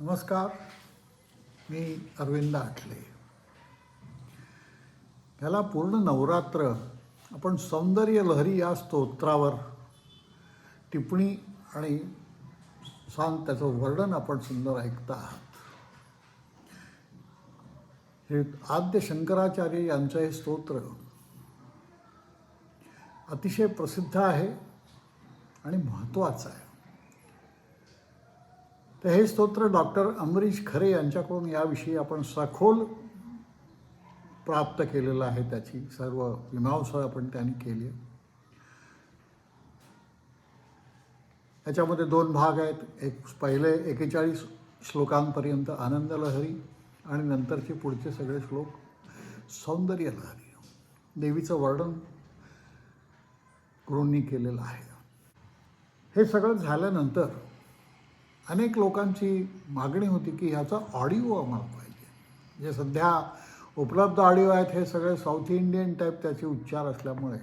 नमस्कार मी अरविंद आठले. ह्याला पूर्ण नवरात्र आपण सौंदर्य लहरी या स्तोत्रावर टिप्पणी आणि सांग त्याचं वर्णन आपण सुंदर ऐकता आहात. हे आद्य शंकराचार्य यांचं हे स्तोत्र अतिशय प्रसिद्ध आहे आणि महत्त्वाचं आहे. तर हे स्तोत्र डॉक्टर अमरीश खरे यांच्याकडून याविषयी आपण सखोल प्राप्त केलेलं आहे त्याची सर्व मीमांसा आपण त्यांनी केली आहे. याच्यामध्ये दोन भाग आहेत. एक पहिले एकेचाळीस श्लोकांपर्यंत आनंद लहरी आणि नंतरचे पुढचे सगळे श्लोक सौंदर्य लहरी. देवीचं वर्णन गुरूंनी केलेलं आहे. हे सगळं झाल्यानंतर अनेक लोकांची मागणी होती की ह्याचा ऑडिओ आम्हाला पाहिजे. जे सध्या उपलब्ध ऑडिओ आहेत हे सगळे साऊथ इंडियन टाईप त्याचे उच्चार असल्यामुळे.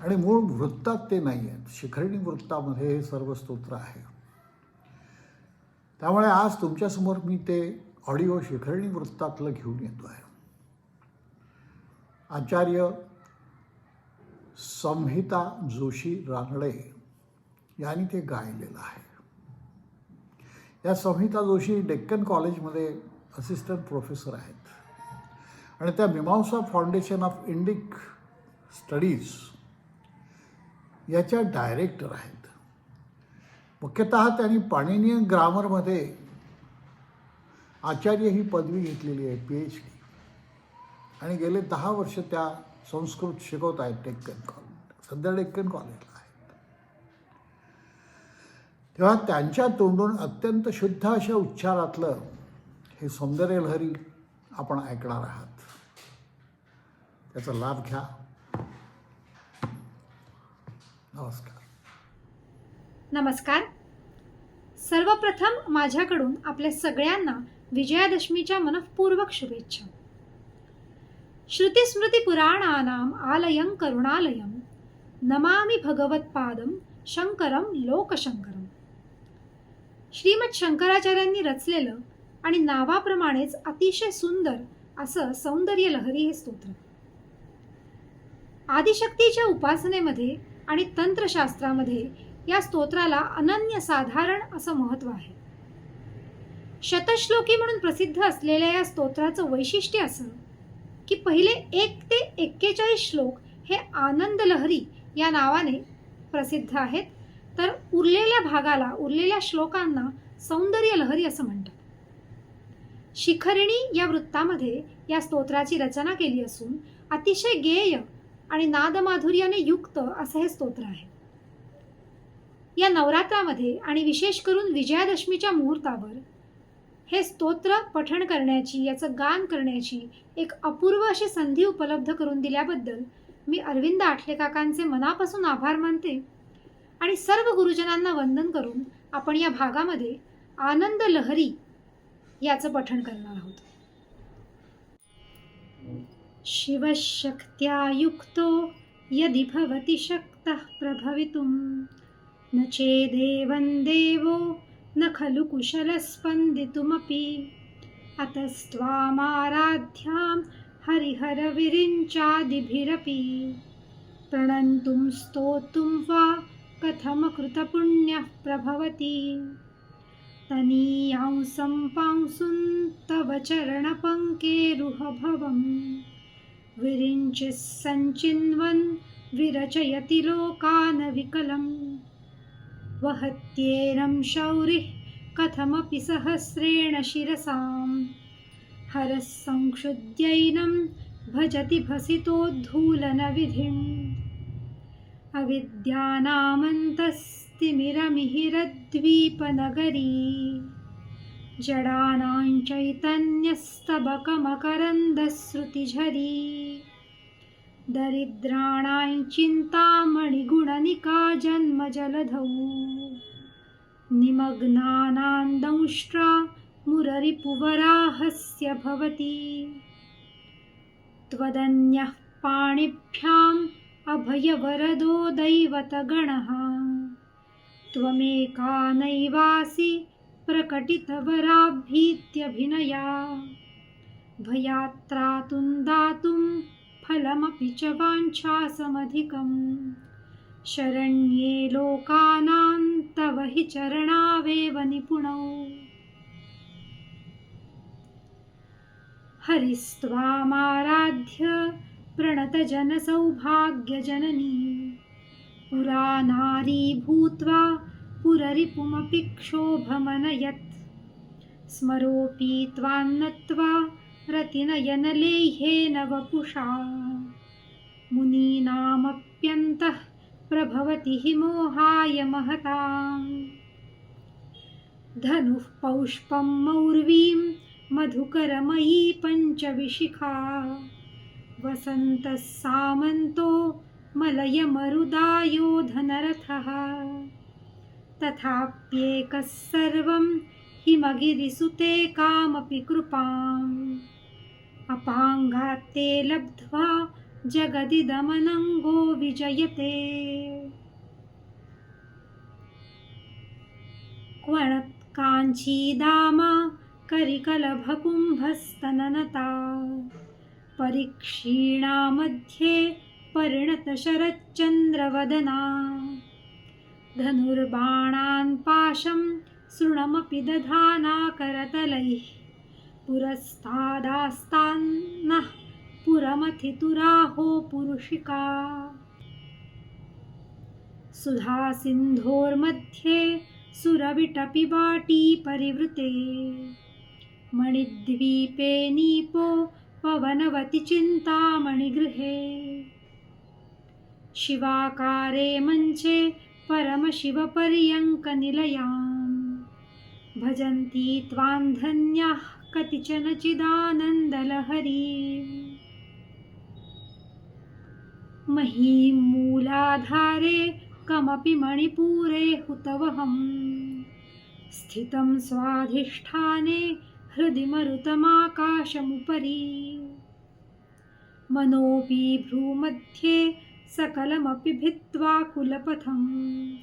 आणि मूळ वृत्तात ते नाही आहेत. शिखरणी वृत्तामध्ये हे सर्व स्तोत्र आहे. त्यामुळे आज तुमच्यासमोर मी ते ऑडिओ शिखरणी वृत्तातलं घेऊन येतो आहे. आचार्य संहिता जोशी रांगडे यांनी ते गायलेलं आहे. या संहिता जोशी डेक्कन कॉलेजमध्ये असिस्टंट प्रोफेसर आहेत. आणि त्या Mimamsa foundation of Indic studies याच्या डायरेक्टर आहेत. मुख्यतः त्यांनी पाणिनीय ग्रामरमध्ये आचार्य ही पदवी घेतलेली आहे पी एच डी आणि गेले दहा वर्ष त्या संस्कृत शिकवत आहेत डेक्कन कॉलेज सध्या डेक्कन कॉलेजला. तेव्हा त्यांच्या तोंडून अत्यंत शुद्ध अशा उच्चारातलं हे सौंदर्य लहरी आपण ऐकणार आहात. त्याचा लाभ घ्या. नमस्कार. नमस्कार. सर्वप्रथम माझ्याकडून आपल्या सगळ्यांना विजयादशमीच्या मनःपूर्वक शुभेच्छा. श्रुतिस्मृतिपुराणानाम् आलयं करुणालयं नमामि भगवत्पादं शंकरं लोकशंकरं श्रीमद शंकराचार्यांनी रचलेलं आणि नावाप्रमाणेच अतिशय सुंदर असं सौंदर्य लहरी हे स्तोत्र. आदिशक्तीच्या उपासनेमध्ये आणि तंत्रशास्त्रामध्ये या स्तोत्राला अनन्य साधारण असं महत्त्व आहे. शतश्लोकी म्हणून प्रसिद्ध असलेल्या या स्तोत्राचं वैशिष्ट्य असं की पहिले एक ते एक्केचाळीस श्लोक हे आनंद लहरी या नावाने प्रसिद्ध आहेत. तर उरलेल्या भागाला उरलेल्या श्लोकांना सौंदर्य लहरी असं म्हणतात. शिखरिणी या वृत्तामध्ये या स्तोत्राची रचना केली असून अतिशय गेय आणि नादमाधुर्याने युक्त असं हे स्तोत्र आहे. या नवरात्रामध्ये आणि विशेष करून विजयादशमीच्या मुहूर्तावर हे स्तोत्र पठण करण्याची याचं गान करण्याची एक अपूर्व अशी संधी उपलब्ध करून दिल्याबद्दल मी अरविंद आठले काकांचे मनापासून आभार मानते. आणि सर्व गुरुजनांना वंदन करून आपण या भागामध्ये आनंद लहरी याचं पठण करणार आहोत. शिवशक्त्यायुक्तो यदि भवति शक्तः प्रभवितुं न चेदेवं देवो न खलु कुशलस्पन्दितुमपि। अतस्त्वामाराध्यां हरिहरविरिञ्चादिभिरपि। प्रणन्तुं स्तोतुं वा कथमकृतपुण्यः प्रभवति। तनीयांसं पांसुं तव चरणपङ्केरुहभवम् विरिञ्चिः सञ्चिन्वन् विरचयति लोकान् विकलम् वहत्येनं शौरिः कथमपि सहस्रेण शिरसां हरः संक्षुद्यैनं भजति भसितोद्धूलनविधिम् अविद्यानामन्तस्तिमिरमिहिरद्वीपनगरी जडानां चैतन्यस्तबकमकरन्दश्रुतिझरी। दरिद्राणां चिन्तामणिगुणनिका जन्मजलधौ निमग्नानां दंष्ट्रा मुररिपुवराहस्य भवति। त्वदन्यः पाणिभ्याम् अभयवरदो दैवतगणः त्वमेका नैवासि प्रकटितवराभीत्यभिनया भयात्रातुं दातुं फलमपि च वाञ्छासमधिकम्। शरण्ये लोकानां तव हि चरणावेव निपुणौ। हरिस्त्वामाराध्य प्रणतजनसौभाग्यजननी। पुरा नारी भूत्वा पुररिपुमपि क्षोभमनयत्। स्मरोऽपि त्वान्नत्वा रतिनयनलेह्येन वपुषा मुनीनामप्यन्तः प्रभवति हि मोहाय महताम् धनुः पौष्पं मौर्वीं मधुकरमयी पञ्चविशिखा वसन्तः सामन्तो मलयमरुदायो धनरथः। तथाप्येकः सर्वं हिमगिरिसुते कामपि कृपाम्। अपाङ्गात्ते लब्ध्वा जगदिदमनङ्गो विजयते। क्वणत्काञ्चीदामा करिकलभकुम्भस्तननता परिक्षीणा मध्ये परिणतशरच्चन्द्रवदना। धनुर्बाणान् पाशं सृणमपि दधाना करतलैः पुरस्तादास्तान्नः पुरमथितुराहो पुरुषिका सुधासिन्धोर्मध्ये सुरविटपिबाटी परिवृते मणिद्वीपे नीपो पवनवति चिन्तामणिगृहे शिवाकारे मञ्चे परमशिवपर्यङ्कनिलयाम्। भजन्ति त्वान्धन्याः कतिचन चिदानन्दलहरी महीं मूलाधारे कमपि मणिपूरे हुतवहम्। स्थितं स्वाधिष्ठाने हृदि मरुतमाकाशमुपरि मनोऽपि भ्रूमध्ये सकलमपि भित्त्वा कुलपथम्।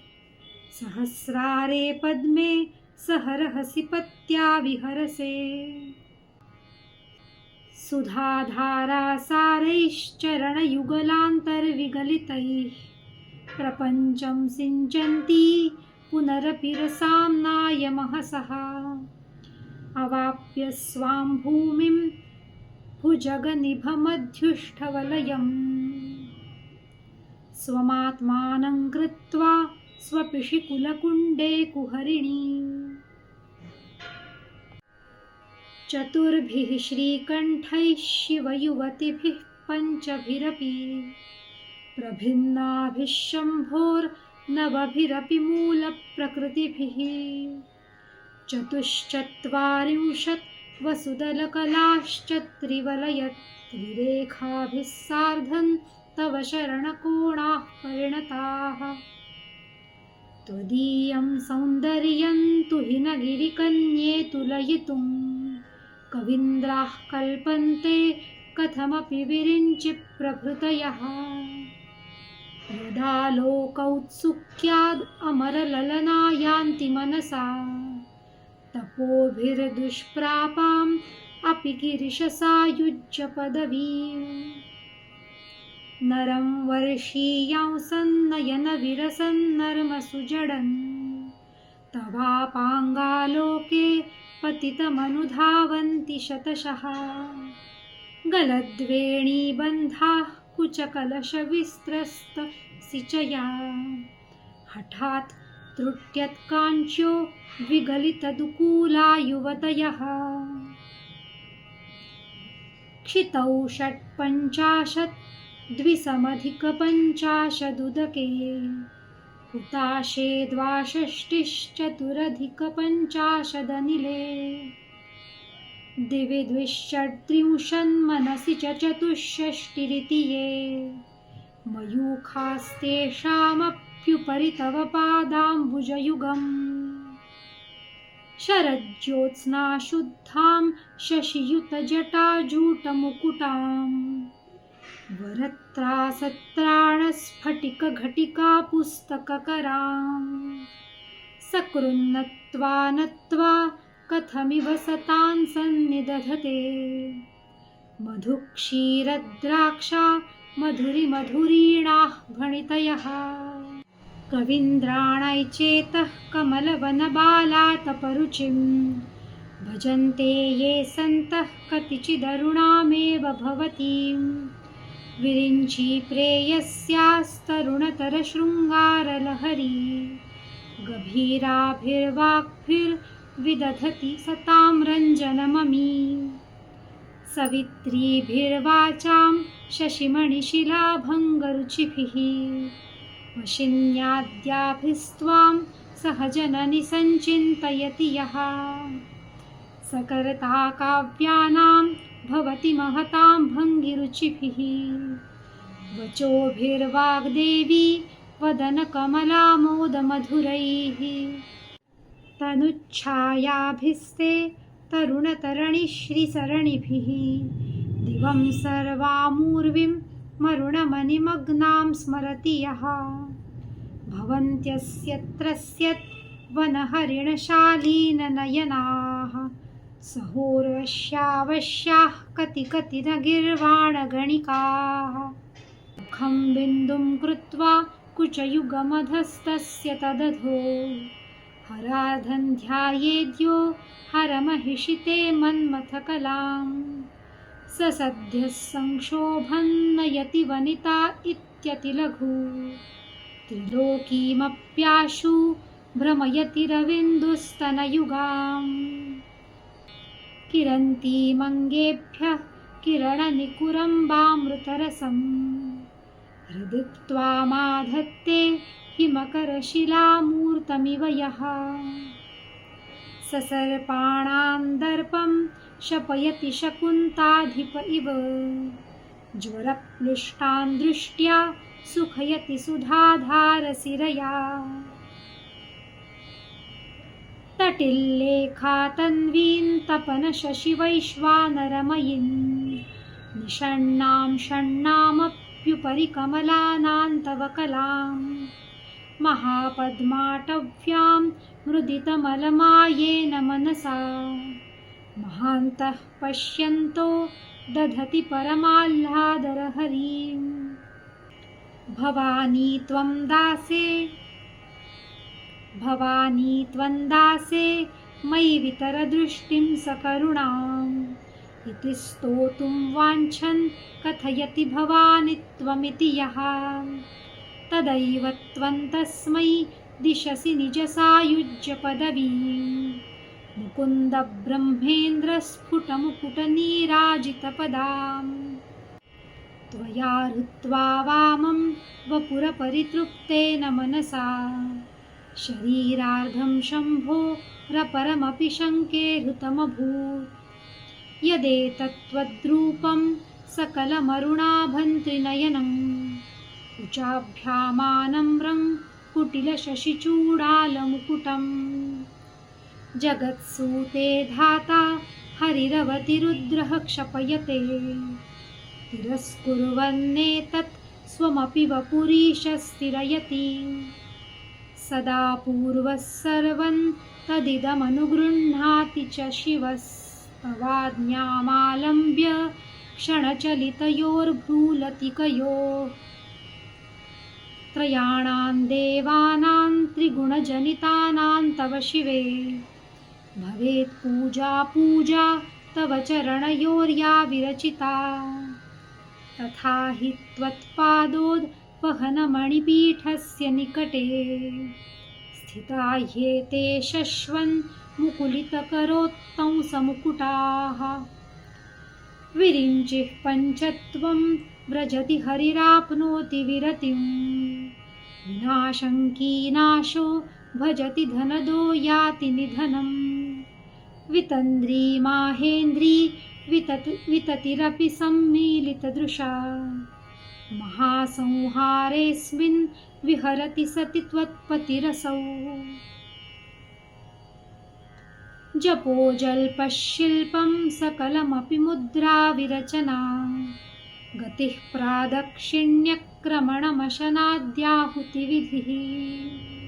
सहस्रारे पद्मे सहरहसि पत्या विहरसे। सुधाधारासारैश्चरणयुगलान्तर्विगलितैः प्रपञ्चं सिञ्चन्ती पुनरपि रसाम्नाय महसः अवाप्य स्वां भूमिं भुजगनिभमध्युष्ठवलयम् स्वमात्मानं कृत्वा स्वपिशिकुलकुण्डे कुहरिणी। चतुर्भिः श्रीकण्ठैः शिवयुवतिभिः पञ्चभिरपि। प्रभिन्नाभिः शम्भोर्नवभिरपि मूलप्रकृतिभिः चतुश्चत्वारिंशत् वसुदलकलाश्च त्रिवलयत् सार्धं तव शरणकोणाः परिणताः। त्वदीयं सौन्दर्यं तु हि न गिरिकन्ये तुलयितुं कवीन्द्राः कल्पन्ते कथमपि विरिञ्चिप्रभृतयः। यदा लोकौत्सुक्याद् अमरललना यान्ति मनसा तपोभिर्दुष्प्रापाम् अपि गिरिशसायुज्य पदवीम् नरं वर्षीयांसन्नयनविरसन्नर्मसुजडन् तवापाङ्गालोके पतितमनुधावन्ति शतशः। गलद्वेणीबन्धाः कुचकलशविस्त्रस्तसिचया हठात् त्रुट्यत्काञ्च्यो विगलितदुकूला युवतयः क्षितौ षट्पञ्चाशत् द्विसमधिकपञ्चाशदुदके। हुताशे द्वाषष्टिश्चतुरधिकपञ्चाशदनिले। दिवि द्विषट्त्रिंशन्मनसि च चतुष्षष्टिरिति ये मयूखास्तेषामप्युपरि तव पादाम्बुजयुगम् शरज्योत्स्नाशुद्धां शशियुतजटाजूटमुकुटाम्। वरत्रासत्राणस्फटिकघटिकापुस्तककराम्। सकृन्नत्वा नत्वा कथमिव सतान् सन्निदधते। मधुक्षीरद्राक्षा मधुरिमधुरीणाः भणितयः। कवीन्द्राणैचेतः कमलवनबालातपरुचिं भजन्ते ये सन्तः कतिचिदरुणामेव भवतीं विरिञ्ची प्रेयस्यास्तरुणतरशृङ्गारलहरी। गभीराभिर्वाक्भिर्विदधति सतां रञ्जनममी। सवित्रीभिर्वाचां शशिमणिशिलाभङ्गरुचिभिः वशिन्याद्याभिस्त्वां सहजननि सञ्चिन्तयति यः। सकर्ता काव्यानां भवति महतां भङ्गिरुचिभिः। वचोभिर्वाग्देवी वदनकमलामोदमधुरैः। तनुच्छायाभिस्ते तरुणतरणिश्रीसरणिभिः दिवं सर्वामूर्विं मरुणमणिमग्नां स्मरति यः। भवन्त्यस्यत्रस्यत् वनहरिणशालीननयनाः सहोर्वश्यावश्याः कति कति न गिर्वाणगणिकाः मुखं बिन्दुं कृत्वा कुचयुगमधस्तस्य तदधो। हराधन्ध्यायेद्यो हरमहिषिते मन्मथकलां स सद्यः संक्षोभन्नयति वनिता इत्यतिलघु। त्रिलोकीमप्याशु भ्रमयति रविन्दुस्तनयुगाम् किरन्तीमङ्गेभ्यः किरणनिकुरम्बामृतरसम्। हृदि त्वामाधत्ते हिमकरशिलामूर्तमिव यः। ससर्पाणां दर्पं शपयति शकुन्ताधिप इव। ज्वरप्लुष्टान् दृष्ट्या सुखयति सुधाधारसिरया। तटिल्लेखा तन्वीं तपनशशिवैश्वानरमयीं निषण्णां षण्णामप्युपरि कमलानां तव कलां महापद्माटव्यां मृदितमलमायेन मनसा महान्तः पश्यन्तो दधति परमाह्लादरहरीं भवानी त्वं दासे भवानी त्वन्दासे मयि वितरदृष्टिं सकरुणाम्। इति स्तोतुं वाञ्छन् कथयति भवानि त्वमिति यः। तदैव त्वं तस्मै दिशसि निजसायुज्यपदवीं मुकुन्दब्रह्मेन्द्रस्फुटमुकुटनीराजितपदाम्। त्वया हृत्वा वामं वपुरपरितृप्तेन मनसा। शरीरार्धं शम्भोरपरमपि शङ्के हृतमभूत्। यदेतत्त्वद्रूपं सकलमरुणाभन्त्रिनयनम्। कुचाभ्यामानम्रं कुटिलशशिचूडालमुकुटम् जगत्सूते धाता हरिरवतिरुद्रः क्षपयते। तिरस्कुर्वन्नेतत् स्वमपि वपुरीशस्तिरयति सदा पूर्वः सर्वं तदिदमनुगृह्णाति च शिवस्तवाज्ञामालम्ब्य क्षणचलितयोर्भ्रूलतिकयोः त्रयाणां देवानां त्रिगुणजनितानां तव शिवे। भवेत् पूजा पूजा तव चरणयोर्या विरचिता। तथा हि त्वत्पादोद्वहनमणिपीठस्य निकटे स्थिता ह्येते शश्वन् मुकुलितकरोत्तंसमुकुटाः विरिञ्चिः पञ्चत्वं व्रजति हरिराप्नोति विरतिं। विनाशङ्कीनाशो भजति धनदो याति निधनम् वितन्द्री माहेन्द्री वितत् विततिरपि सम्मीलितदृशा महासंहारेऽस्मिन् विहरति सति त्वत्पतिरसौ। जपो जल्पशिल्पं सकलमपि मुद्राविरचना गतिः प्रादक्षिण्यक्रमणमशनाद्याहुतिविधिः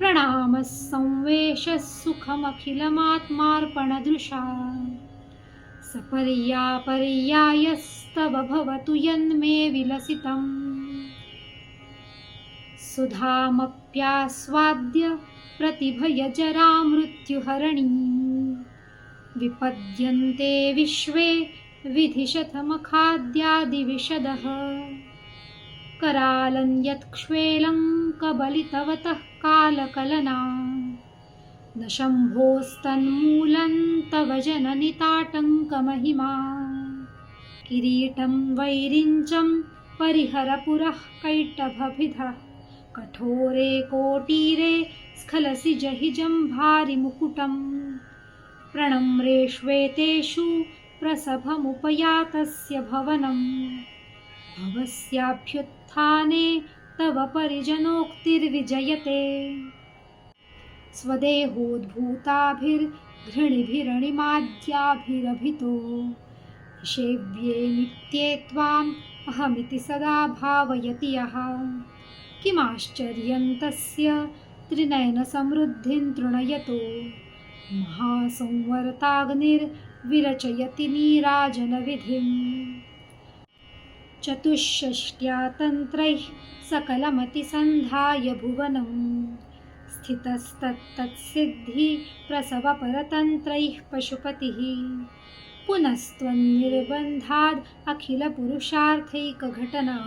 प्रणामः संवेशः सुखमखिलमात्मार्पणदृशा सपर्यापर्यायस्तव भवतु यन्मे विलसितम्। सुधामप्यास्वाद्य प्रतिभयजरामृत्युहरणी विपद्यन्ते विश्वे विधिशतमखाद्यादिविशदः करालं यत्क्ष्वेलं कबलितवतः कालकलना। न शम्भोस्तन्मूलं तव जननिताटङ्कमहिमा। किरीटं वैरिञ्चं परिहरपुरः कैटभभिधः। कठोरे कोटीरे स्खलसि जहि जम्भारिमुकुटम् प्रणम्रेष्वेतेषु प्रसभमुपयातस्य भवनम् भवस्याभ्युत्थाने तव परिजनोक्तिर्विजयते। स्वदेहोद्भूताभिर्घृणिभिरणिमाद्याभिरभितो। निषेव्ये नित्ये त्वाम् अहमिति सदा भावयति यः। किमाश्चर्यं तस्य त्रिनयनसमृद्धिं तृणयतो। महासंवर्ताग्निर्विरचयति नीराजनविधिम् चतुष्षष्ट्या तन्त्रैः सकलमतिसन्धाय भुवनं स्थितस्तत्तत्सिद्धि प्रसवपरतन्त्रैः पशुपतिः। पुनस्त्वन्निर्बन्धाद् अखिलपुरुषार्थैकघटना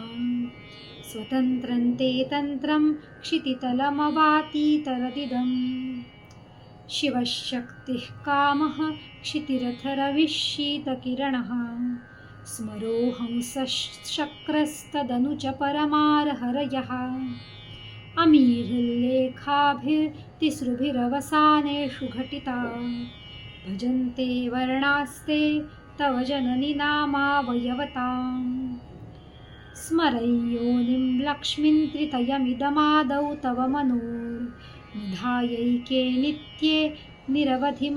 स्वतन्त्रं ते तन्त्रं क्षितितलमवातीतरदिदम्। शिवशक्तिः कामः क्षितिरथरविशीतकिरणः। स्मरोऽहं सशक्रस्तदनुच परमारहरयः अमीरुल्लेखाभिर्तिसृभिरवसानेषु घटिता। भजन्ते वर्णास्ते तव जननि नामावयवताम् स्मरयोनिं लक्ष्मीं त्रितयमिदमादौ तव मनोर्निधायैके नित्ये निरवधि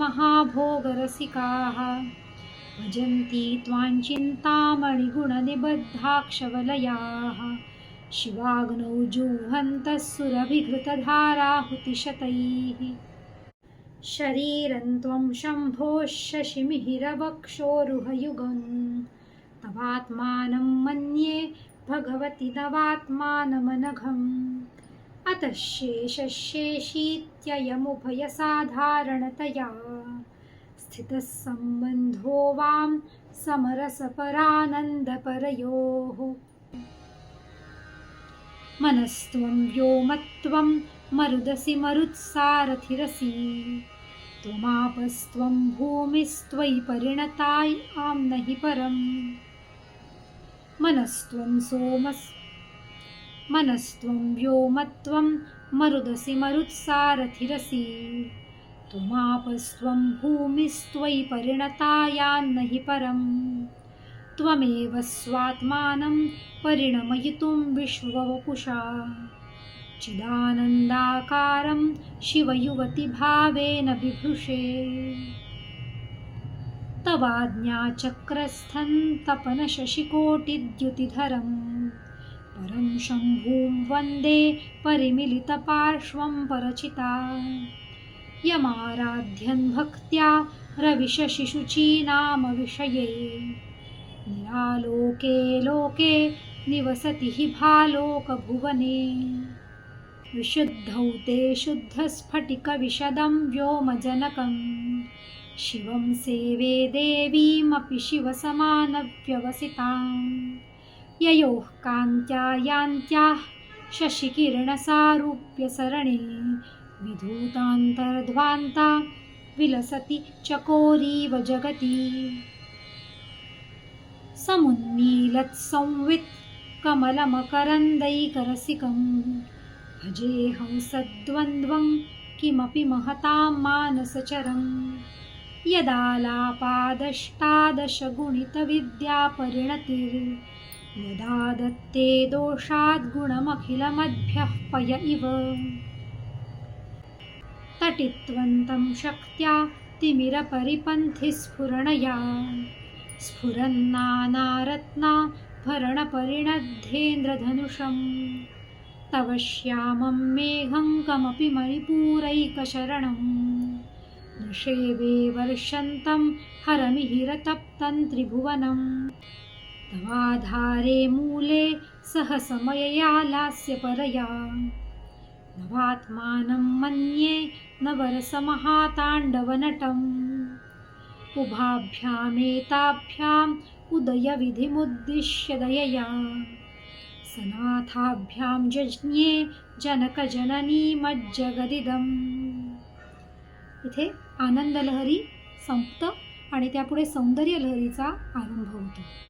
भजन्ति त्वाञ्चिन्तामणिगुणनिबद्धाक्षवलयाः शिवाग्नौ जुह्वन्तः सुरभिघृतधाराहुतिशतैः। शरीरं त्वं शम्भोः शशिमिहिरवक्षोरुहयुगं तवात्मानं मन्ये भगवति नवात्मानमनघम्। अतः शेषशेषीत्ययमुभयसाधारणतया स्थितः सम्बन्धो वां समरसपरानन्दपरयोः। मनस्त्वं व्योमत्वं मरुदसि मरुत्सारथिरसि। त्वमापस्त्वं भूमिस्त्वयि परिणताय आं नहि परम्। मनस्त्वं सोमस् मनस्त्वं व्योमत्वं मरुदसि मरुत्सारथिरसि त्वमापस्त्वं भूमिस्त्वयि परिणतायान्नहि परम्। त्वमेव स्वात्मानं परिणमयितुं विश्ववपुषा चिदानन्दाकारं शिवयुवतिभावेन बिभृशे तवाज्ञाचक्रस्थं तपनशशिकोटिद्युतिधरं परं शम्भुं वन्दे परिमिलितपार्श्वं परचिता यमाराध्यन् भक्त्या रविशशिशुचीनामविषये। निरालोके लोके निवसति हि भालोकभुवने। विशुद्धौ ते शुद्धस्फटिकविशदं व्योमजनकं शिवं सेवे देवीमपि शिवसमानव्यवसितां ययोः कान्त्या यान्त्याः शशिकिरणसारूप्यसरणे विधूतान्तर्ध्वान्ता विलसति चकोरीव जगति। समुन्मीलत्संवित् कमलमकरन्दैकरसिकं भजेऽहं सद्वन्द्वं किमपि महतां मानसचरं यदालापादष्टादशगुणितविद्यापरिणतिर्यदा दत्ते दोषाद्गुणमखिलमद्भ्यः पय इव। तटित्वन्तं शक्त्या तिमिरपरिपन्थिस्फुरणया। स्फुरन्नानारत्ना भरणपरिणद्धेन्द्रधनुषं तव श्यामं मेघं कमपि मणिपूरैकशरणं नृषेवे वर्षन्तं हरमिहिरतप्तं त्रिभुवनं तवाधारे मूले सह समयया लास्यपरया। नवात्मानं मन्ये नवरसमहाताण्डवनटम् उभाभ्यामेताभ्याम् उदयविधिमुद्दिश्य दयया सनाथाभ्यां जज्ञे जनकजननीमज्जगदिदम्। इथे आनंदलहरी संपतं आणि त्यापुढे सौंदर्यलहरीचा आरंभ होतो.